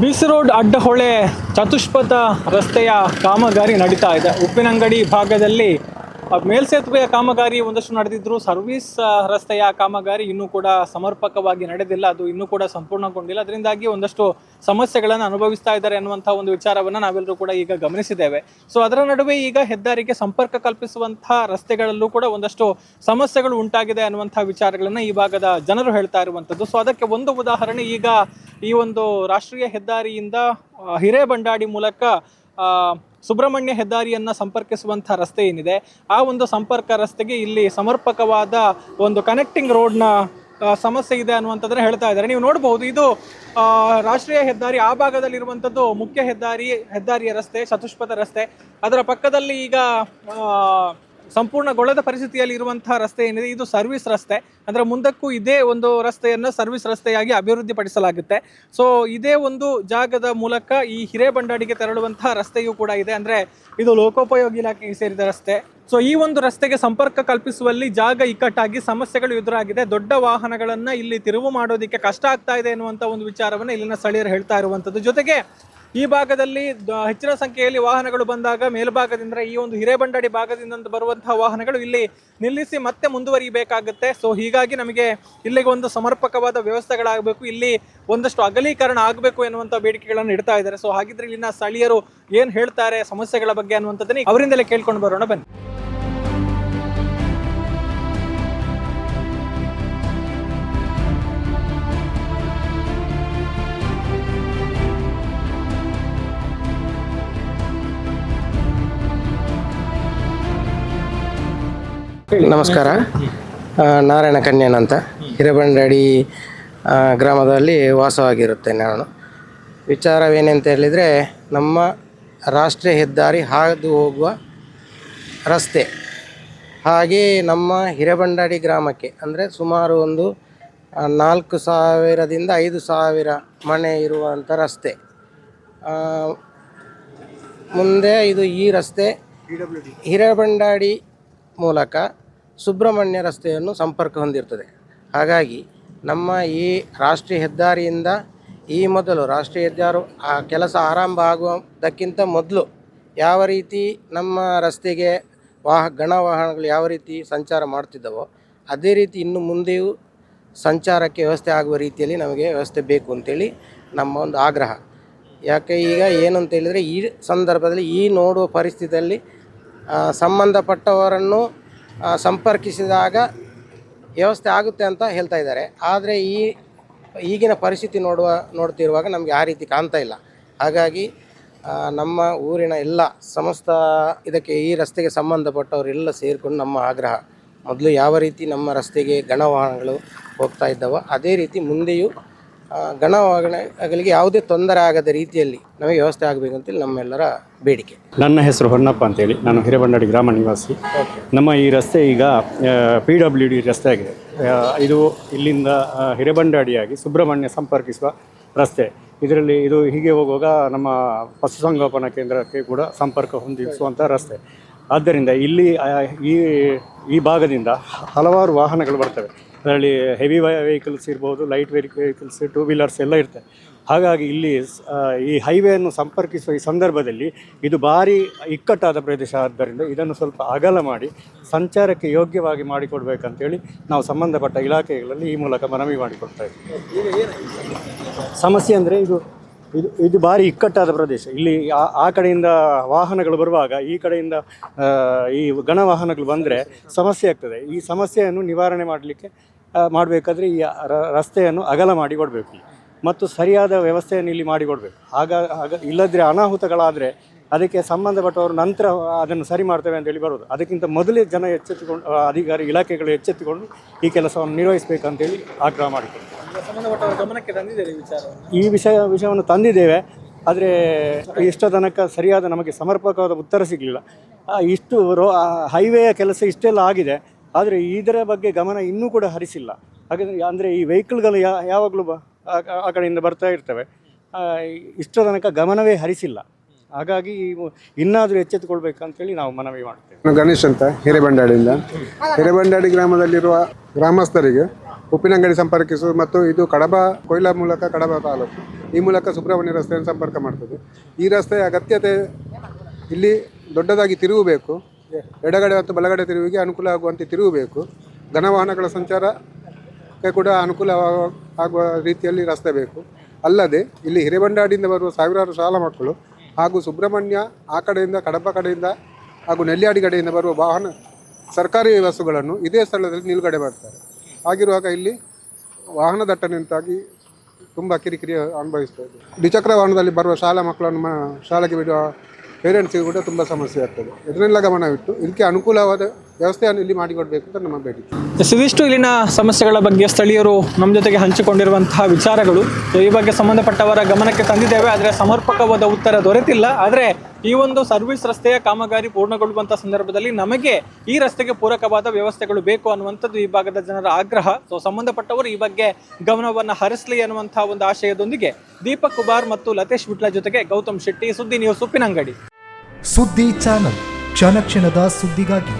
ಬಿಸಿ road Addahole ಚತುಷ್ಪಥ ರಸ್ತೆಯ ಕಾಮಗಾರಿ ನಡೀತಾ ಇದೆ. ಉಪ್ಪಿನಂಗಡಿ ಭಾಗದಲ್ಲಿ ಮೇಲ್ಸೇತುವೆಯ ಕಾಮಗಾರಿ ಒಂದಷ್ಟು ನಡೆದಿದ್ರು ಸರ್ವಿಸ್ ರಸ್ತೆಯ ಕಾಮಗಾರಿ ಇನ್ನೂ ಕೂಡ ಸಮರ್ಪಕವಾಗಿ ನಡೆದಿಲ್ಲ. ಅದು ಇನ್ನೂ ಕೂಡ ಸಂಪೂರ್ಣಗೊಂಡಿಲ್ಲ. ಅದರಿಂದಾಗಿ ಒಂದಷ್ಟು ಸಮಸ್ಯೆಗಳನ್ನು ಅನುಭವಿಸ್ತಾ ಇದ್ದಾರೆ ಅನ್ನುವಂಥ ಒಂದು ವಿಚಾರವನ್ನು ನಾವೆಲ್ಲರೂ ಕೂಡ ಈಗ ಗಮನಿಸಿದ್ದೇವೆ. ಸೊ ಅದರ ನಡುವೆ ಈಗ ಹೆದ್ದಾರಿಗೆ ಸಂಪರ್ಕ ಕಲ್ಪಿಸುವಂತಹ ರಸ್ತೆಗಳಲ್ಲೂ ಕೂಡ ಒಂದಷ್ಟು ಸಮಸ್ಯೆಗಳು ಉಂಟಾಗಿದೆ ಅನ್ನುವಂಥ ವಿಚಾರಗಳನ್ನು ಈ ಭಾಗದ ಜನರು ಹೇಳ್ತಾ ಇರುವಂಥದ್ದು. ಸೊ ಅದಕ್ಕೆ ಒಂದು ಉದಾಹರಣೆ ಈಗ ಈ ಒಂದು ರಾಷ್ಟ್ರೀಯ ಹೆದ್ದಾರಿಯಿಂದ ಹಿರೇಬಂಡಾಡಿ ಮೂಲಕ ಸುಬ್ರಹ್ಮಣ್ಯ ಹೆದ್ದಾರಿಯನ್ನು ಸಂಪರ್ಕಿಸುವಂಥ ರಸ್ತೆ ಏನಿದೆ, ಆ ಒಂದು ಸಂಪರ್ಕ ರಸ್ತೆಗೆ ಇಲ್ಲಿ ಸಮರ್ಪಕವಾದ ಒಂದು ಕನೆಕ್ಟಿಂಗ್ ರೋಡ್ನ ಸಮಸ್ಯೆ ಇದೆ ಅನ್ನುವಂಥದ್ದನ್ನು ಹೇಳ್ತಾ ಇದ್ದಾರೆ. ನೀವು ನೋಡಬಹುದು ಇದು ರಾಷ್ಟ್ರೀಯ ಹೆದ್ದಾರಿ, ಆ ಭಾಗದಲ್ಲಿರುವಂಥದ್ದು ಮುಖ್ಯ ಹೆದ್ದಾರಿ, ಹೆದ್ದಾರಿಯ ರಸ್ತೆ, ಚತುಷ್ಪಥ ರಸ್ತೆ. ಅದರ ಪಕ್ಕದಲ್ಲಿ ಈಗ ಸಂಪೂರ್ಣಗೊಳ್ಳದ ಪರಿಸ್ಥಿತಿಯಲ್ಲಿ ಇರುವಂತಹ ರಸ್ತೆ ಏನಿದೆ, ಇದು ಸರ್ವಿಸ್ ರಸ್ತೆ. ಅಂದ್ರೆ ಮುಂದಕ್ಕೂ ಇದೇ ಒಂದು ರಸ್ತೆಯನ್ನು ಸರ್ವಿಸ್ ರಸ್ತೆಯಾಗಿ ಅಭಿವೃದ್ಧಿಪಡಿಸಲಾಗುತ್ತೆ. ಸೊ ಇದೇ ಒಂದು ಜಾಗದ ಮೂಲಕ ಈ ಹಿರೇಬಂಡಾಡಿಗೆ ತೆರಳುವಂತಹ ರಸ್ತೆಯೂ ಕೂಡ ಇದೆ. ಅಂದ್ರೆ ಇದು ಲೋಕೋಪಯೋಗಿ ಇಲಾಖೆಗೆ ಸೇರಿದ ರಸ್ತೆ. ಸೊ ಈ ಒಂದು ರಸ್ತೆಗೆ ಸಂಪರ್ಕ ಕಲ್ಪಿಸುವಲ್ಲಿ ಜಾಗ ಇಕ್ಕಟ್ಟಾಗಿ ಸಮಸ್ಯೆಗಳು ಎದುರಾಗಿದೆ. ದೊಡ್ಡ ವಾಹನಗಳನ್ನು ಇಲ್ಲಿ ತಿರುವು ಮಾಡೋದಕ್ಕೆ ಕಷ್ಟ ಆಗ್ತಾ ಇದೆ ಎನ್ನುವಂತ ಒಂದು ವಿಚಾರವನ್ನ ಇಲ್ಲಿನ ಸ್ಥಳೀಯರು ಹೇಳ್ತಾ ಇರುವಂತದ್ದು. ಜೊತೆಗೆ ಈ ಭಾಗದಲ್ಲಿ ಹೆಚ್ಚಿನ ಸಂಖ್ಯೆಯಲ್ಲಿ ವಾಹನಗಳು ಬಂದಾಗ ಮೇಲ್ಭಾಗದಿಂದ ಈ ಒಂದು ಹಿರೇಬಂಡಾಡಿ ಭಾಗದಿಂದ ಬರುವಂತಹ ವಾಹನಗಳು ಇಲ್ಲಿ ನಿಲ್ಲಿಸಿ ಮತ್ತೆ ಮುಂದುವರಿಬೇಕಾಗುತ್ತೆ ಸೊ ಹೀಗಾಗಿ ನಮಗೆ ಇಲ್ಲಿಗೆ ಒಂದು ಸಮರ್ಪಕವಾದ ವ್ಯವಸ್ಥೆಗಳಾಗಬೇಕು. ಇಲ್ಲಿ ಒಂದಷ್ಟು ಅಗಲೀಕರಣ ಆಗಬೇಕು ಎನ್ನುವಂಥ ಬೇಡಿಕೆಗಳನ್ನು ಇಡ್ತಾ ಇದ್ದಾರೆ. ಸೊ ಹಾಗಿದ್ರೆ ಇಲ್ಲಿನ ಸ್ಥಳೀಯರು ಏನು ಹೇಳ್ತಾರೆ, ಸಮಸ್ಯೆಗಳ ಬಗ್ಗೆ ಅನ್ನುವಂಥದ್ದನ್ನ ಅವರಿಂದಲೇ ಕೇಳ್ಕೊಂಡು ಬರೋಣ. ಬನ್ನಿ. ನಮಸ್ಕಾರ. ನಾರಾಯಣ ಕನ್ಯಾನ್ ಅಂತ. ಹಿರೇಬಂಡಡಿ ಗ್ರಾಮದಲ್ಲಿ ವಾಸವಾಗಿರುತ್ತೇನೆ ನಾನು. ವಿಚಾರವೇನೆಂತ ಹೇಳಿದರೆ ನಮ್ಮ ರಾಷ್ಟ್ರೀಯ ಹೆದ್ದಾರಿ ಹಾದು ಹೋಗುವ ರಸ್ತೆ. ಹಾಗೆ ನಮ್ಮ ಹಿರೇಬಂಡಾಡಿ ಗ್ರಾಮಕ್ಕೆ ಅಂದರೆ ಸುಮಾರು ಒಂದು ನಾಲ್ಕು ಸಾವಿರದಿಂದ ಐದು ಸಾವಿರ ಮನೆ ಇರುವಂಥ ರಸ್ತೆ. ಮುಂದೆ ಇದು ಈ ರಸ್ತೆ ಹಿರೇಬಂಡಾಡಿ ಮೂಲಕ ಸುಬ್ರಹ್ಮಣ್ಯ ರಸ್ತೆಯನ್ನು ಸಂಪರ್ಕ ಹೊಂದಿರ್ತದೆ. ಹಾಗಾಗಿ ನಮ್ಮ ಈ ರಾಷ್ಟ್ರೀಯ ಹೆದ್ದಾರಿಯಿಂದ ಈ ಮೊದಲು ರಾಷ್ಟ್ರೀಯ ಹೆದ್ದಾರು, ಆ ಕೆಲಸ ಆರಂಭ ಆಗುವುದಕ್ಕಿಂತ ಮೊದಲು ಯಾವ ರೀತಿ ನಮ್ಮ ರಸ್ತೆಗೆ ವಾಹ, ಗಣ ವಾಹನಗಳು ಯಾವ ರೀತಿ ಸಂಚಾರ ಮಾಡ್ತಿದ್ದವೋ ಅದೇ ರೀತಿ ಇನ್ನು ಮುಂದೆಯೂ ಸಂಚಾರಕ್ಕೆ ವ್ಯವಸ್ಥೆ ಆಗುವ ರೀತಿಯಲ್ಲಿ ನಮಗೆ ವ್ಯವಸ್ಥೆ ಬೇಕು ಅಂತೇಳಿ ನಮ್ಮ ಒಂದು ಆಗ್ರಹ. ಯಾಕೆ ಈಗ ಏನಂತ ಹೇಳಿದರೆ, ಈ ಸಂದರ್ಭದಲ್ಲಿ ಈ ನೋಡುವ ಪರಿಸ್ಥಿತಿಯಲ್ಲಿ ಸಂಬಂಧಪಟ್ಟವರನ್ನು ಸಂಪರ್ಕಿಸಿದಾಗ ವ್ಯವಸ್ಥೆ ಆಗುತ್ತೆ ಅಂತ ಹೇಳ್ತಾ ಇದ್ದಾರೆ. ಆದರೆ ಈ ಈಗಿನ ಪರಿಸ್ಥಿತಿ ನೋಡುವ, ನೋಡ್ತಿರುವಾಗ ನಮಗೆ ಆ ರೀತಿ ಕಾಣ್ತಾ ಇಲ್ಲ. ಹಾಗಾಗಿ ನಮ್ಮ ಊರಿನ ಎಲ್ಲ ಸಮಸ್ತ ಇದಕ್ಕೆ ಈ ರಸ್ತೆಗೆ ಸಂಬಂಧಪಟ್ಟವರೆಲ್ಲ ಸೇರಿಕೊಂಡು ನಮ್ಮ ಆಗ್ರಹ. ಮೊದಲು ಯಾವ ರೀತಿ ನಮ್ಮ ರಸ್ತೆಗೆ ಗಣ ವಾಹನಗಳು ಹೋಗ್ತಾ ಇದ್ದಾವೋ ಅದೇ ರೀತಿ ಮುಂದೆಯೂ ಆ, ಗಣ ವಾಹನಗಳಿಗೆ ಯಾವುದೇ ತೊಂದರೆ ಆಗದ ರೀತಿಯಲ್ಲಿ ನಮಗೆ ವ್ಯವಸ್ಥೆ ಆಗಬೇಕಂತೇಳಿ ನಮ್ಮೆಲ್ಲರ ಬೇಡಿಕೆ. ನನ್ನ ಹೆಸರು ಹೊನ್ನಪ್ಪ ಅಂತೇಳಿ. ನಾನು ಹಿರೇಬಂಡಾಡಿ ಗ್ರಾಮ ನಿವಾಸಿ. ನಮ್ಮ ಈ ರಸ್ತೆ ಈಗ ಪಿ ಡಬ್ಲ್ಯೂ ಡಿ ರಸ್ತೆ ಆಗಿದೆ. ಇದು ಇಲ್ಲಿಂದ ಹಿರೇಬಂಡಾಡಿಯಾಗಿ ಸುಬ್ರಹ್ಮಣ್ಯ ಸಂಪರ್ಕಿಸುವ ರಸ್ತೆ. ಇದರಲ್ಲಿ ಇದು ಹೀಗೆ ಹೋಗುವಾಗ ನಮ್ಮ ಪಶುಸಂಗೋಪನಾ ಕೇಂದ್ರಕ್ಕೆ ಕೂಡ ಸಂಪರ್ಕ ಹೊಂದಿಸುವಂಥ ರಸ್ತೆ. ಆದ್ದರಿಂದ ಇಲ್ಲಿ ಈ ಈ ಭಾಗದಿಂದ ಹಲವಾರು ವಾಹನಗಳು ಬರ್ತವೆ. ಅದರಲ್ಲಿ ಹೆವಿ ವೆಹಿಕಲ್ಸ್ ಇರ್ಬೋದು ಲೈಟ್ ವೆಹಿಕಲ್ಸ್ ಟೂ ವೀಲರ್ಸ್ ಎಲ್ಲ ಇರುತ್ತೆ ಹಾಗಾಗಿ ಇಲ್ಲಿ ಈ ಹೈವೇಯನ್ನು ಸಂಪರ್ಕಿಸುವ ಈ ಸಂದರ್ಭದಲ್ಲಿ ಇದು ಭಾರಿ ಇಕ್ಕಟ್ಟಾದ ಪ್ರದೇಶ ಆದ್ದರಿಂದ ಇದನ್ನು ಸ್ವಲ್ಪ ಅಗಲ ಮಾಡಿ ಸಂಚಾರಕ್ಕೆ ಯೋಗ್ಯವಾಗಿ ಮಾಡಿಕೊಡ್ಬೇಕಂತೇಳಿ ನಾವು ಸಂಬಂಧಪಟ್ಟ ಇಲಾಖೆಗಳಲ್ಲಿ ಈ ಮೂಲಕ ಮನವಿ ಮಾಡಿಕೊಡ್ತಾ ಇದ್ದೀವಿ. ಸಮಸ್ಯೆ ಅಂದರೆ ಇದು ಇದು ಇದು ಭಾರಿ ಇಕ್ಕಟ್ಟಾದ ಪ್ರದೇಶ. ಇಲ್ಲಿ ಆ- ಕಡೆಯಿಂದ ವಾಹನಗಳು ಬರುವಾಗ ಈ ಕಡೆಯಿಂದ ಈ ಗಣ ವಾಹನಗಳು ಬಂದರೆ ಸಮಸ್ಯೆ ಆಗ್ತದೆ. ಈ ಸಮಸ್ಯೆಯನ್ನು ನಿವಾರಣೆ ಮಾಡಲಿಕ್ಕೆ ಮಾಡಬೇಕಾದ್ರೆ ಈ ರಸ್ತೆಯನ್ನು ಅಗಲ ಮಾಡಿ ಕೊಡಬೇಕು ಮತ್ತು ಸರಿಯಾದ ವ್ಯವಸ್ಥೆಯನ್ನು ಇಲ್ಲಿ ಮಾಡಿಕೊಡ್ಬೇಕು ಆಗ ಆಗ ಇಲ್ಲದ್ರೆ ಅನಾಹುತಗಳಾದರೆ ಅದಕ್ಕೆ ಸಂಬಂಧಪಟ್ಟವರು ನಂತರ ಅದನ್ನು ಸರಿ ಮಾಡ್ತೇವೆ ಅಂತೇಳಿ ಬರೋದು. ಅದಕ್ಕಿಂತ ಮೊದಲೇ ಜನ ಎಚ್ಚೆತ್ತುಕೊಂಡು, ಅಧಿಕಾರಿ ಇಲಾಖೆಗಳು ಎಚ್ಚೆತ್ತುಕೊಂಡು ಈ ಕೆಲಸವನ್ನು ನಿರ್ವಹಿಸಬೇಕಂತೇಳಿ ಆಗ್ರಹ ಮಾಡಿಕೊಡ್ತಾರೆ ಸಂಬಂಧಪಟ್ಟವರ ಗಮನಕ್ಕೆ ತಂದಿದ್ದೇವೆ ಈ ವಿಚಾರವನ್ನು? ಈ ವಿಷಯ ವಿಷಯವನ್ನು ತಂದಿದ್ದೇವೆ. ಆದರೆ ಇಷ್ಟೋ ತನಕ ಸರಿಯಾದ ನಮಗೆ ಸಮರ್ಪಕವಾದ ಉತ್ತರ ಸಿಗಲಿಲ್ಲ. ಇಷ್ಟು ರೋ ಹೈವೇಯ ಕೆಲಸ ಇಷ್ಟೆಲ್ಲ ಆಗಿದೆ. ಆದರೆ ಇದರ ಬಗ್ಗೆ ಗಮನ ಇನ್ನೂ ಕೂಡ ಹರಿಸಿಲ್ಲ. ಹಾಗಾದರೆ ಅಂದರೆ ಈ ವೆಹಿಕಲ್ಗಳು ಯಾ ಯಾವಾಗಲೂ ಬ ಆ- ಆ ಕಡೆಯಿಂದ ಬರ್ತಾ ಇರ್ತವೆ. ಆ, ಇಷ್ಟೋ ತನಕ ಗಮನವೇ ಹರಿಸಿಲ್ಲ. ಹಾಗಾಗಿ ಇನ್ನಾದರೂ ಎಚ್ಚೆತ್ತುಕೊಳ್ಬೇಕಂತೇಳಿ ನಾವು ಮನವಿ ಮಾಡ್ತೇವೆ. ನಾನು ಗಣೇಶ್ ಅಂತ ಹಿರೇಬಂಡಾಡಿಯಿಂದ ಹಿರೇಬಂಡಾಡಿ ಗ್ರಾಮದಲ್ಲಿರುವ ಗ್ರಾಮಸ್ಥರಿಗೆ ಉಪ್ಪಿನಂಗಡಿ ಸಂಪರ್ಕಿಸುವುದು ಮತ್ತು ಇದು ಕಡಬ, ಕೊಯ್ಲಾ ಮೂಲಕ ಕಡಬ ತಾಲೂಕು. ಈ ಮೂಲಕ ಸುಬ್ರಹ್ಮಣ್ಯ ರಸ್ತೆಯನ್ನು ಸಂಪರ್ಕ ಮಾಡ್ತದೆ. ಈ ರಸ್ತೆಯ ಅಗತ್ಯತೆ ಇಲ್ಲಿ ದೊಡ್ಡದಾಗಿ ತಿರುಗಬೇಕು. ಎಡಗಡೆ ಮತ್ತು ಬಲಗಡೆ ತಿರುವಿಗೆ ಅನುಕೂಲ ಆಗುವಂತೆ ತಿರುಗಬೇಕು. ಘನ ವಾಹನಗಳ ಸಂಚಾರಕ್ಕೆ ಕೂಡ ಅನುಕೂಲ ಆಗುವ ರೀತಿಯಲ್ಲಿ ರಸ್ತೆ ಬೇಕು. ಅಲ್ಲದೆ ಇಲ್ಲಿ ಹಿರೇಬಂಡಾಡಿಯಿಂದ ಬರುವ ಸಾವಿರಾರು ಶಾಲಾ ಮಕ್ಕಳು ಹಾಗೂ ಸುಬ್ರಹ್ಮಣ್ಯ ಆ ಕಡೆಯಿಂದ, ಕಡಬ ಕಡೆಯಿಂದ ಹಾಗೂ ನೆಲ್ಯಾಡಿ ಕಡೆಯಿಂದ ಬರುವ ವಾಹನ ಸರ್ಕಾರಿ ಬಸ್ಸುಗಳನ್ನು ಇದೇ ಸ್ಥಳದಲ್ಲಿ ನಿಲುಗಡೆ ಮಾಡ್ತಾರೆ. ಹಾಗಿರುವಾಗ ಇಲ್ಲಿ ವಾಹನ ದಟ್ಟಣೆಯಿಂದಾಗಿ ತುಂಬ ಕಿರಿಕಿರಿ ಇದೆ. ದ್ವಿಚಕ್ರ ವಾಹನದಲ್ಲಿ ಬರುವ ಶಾಲಾ ಮಕ್ಕಳನ್ನು ಶಾಲೆಗೆ ಬಿಡುವ ಪೇರೆಂಟ್ಸಿಗೂ ಕೂಡ ತುಂಬ ಸಮಸ್ಯೆ ಆಗ್ತದೆ. ಇದನ್ನೆಲ್ಲ ಗಮನವಿಟ್ಟು ಇದಕ್ಕೆ ಅನುಕೂಲವಾದ ವ್ಯವಸ್ಥೆಯನ್ನು ಇಲ್ಲಿ ಮಾಡಿಕೊಡಬೇಕು ಅಂತ ನಮ್ಮ ಬೇಡಿಕೆ ಇದಿಷ್ಟು ಇಲ್ಲಿನ ಸಮಸ್ಯೆಗಳ ಬಗ್ಗೆ ಸ್ಥಳೀಯರು ನಮ್ಮ ಜೊತೆಗೆ ಹಂಚಿಕೊಂಡಿರುವಂತಹ ವಿಚಾರಗಳು. ಸೊ ಈ ಬಗ್ಗೆ ಸಂಬಂಧಪಟ್ಟವರ ಗಮನಕ್ಕೆ ತಂದಿದ್ದೇವೆ. ಆದರೆ ಸಮರ್ಪಕವಾದ ಉತ್ತರ ದೊರೆತಿಲ್ಲ. ಆದರೆ ಈ ಒಂದು ಸರ್ವಿಸ್ ರಸ್ತೆಯ ಕಾಮಗಾರಿ ಪೂರ್ಣಗೊಳ್ಳುವಂಥ ಸಂದರ್ಭದಲ್ಲಿ ನಮಗೆ ಈ ರಸ್ತೆಗೆ ಪೂರಕವಾದ ವ್ಯವಸ್ಥೆಗಳು ಬೇಕು ಅನ್ನುವಂಥದ್ದು ಈ ಭಾಗದ ಜನರ ಆಗ್ರಹ. ಸೊ ಸಂಬಂಧಪಟ್ಟವರು ಈ ಬಗ್ಗೆ ಗಮನವನ್ನು ಹರಿಸಲಿ ಅನ್ನುವಂತಹ ಒಂದು ಆಶಯದೊಂದಿಗೆ ದೀಪಕ್ ಕುಮಾರ್ ಮತ್ತು ಲತೇಶ್ ವಿಟ್ಲ ಜೊತೆಗೆ ಗೌತಮ್ ಶೆಟ್ಟಿ ಸುದ್ದಿ ನ್ಯೂಸ್ ಉಪ್ಪಿನಂಗಡಿ. ಸುದ್ದಿ ಚಾನಲ್. ಕ್ಷಣ ಕ್ಷಣದ ಸುದ್ದಿಗಾಗಿ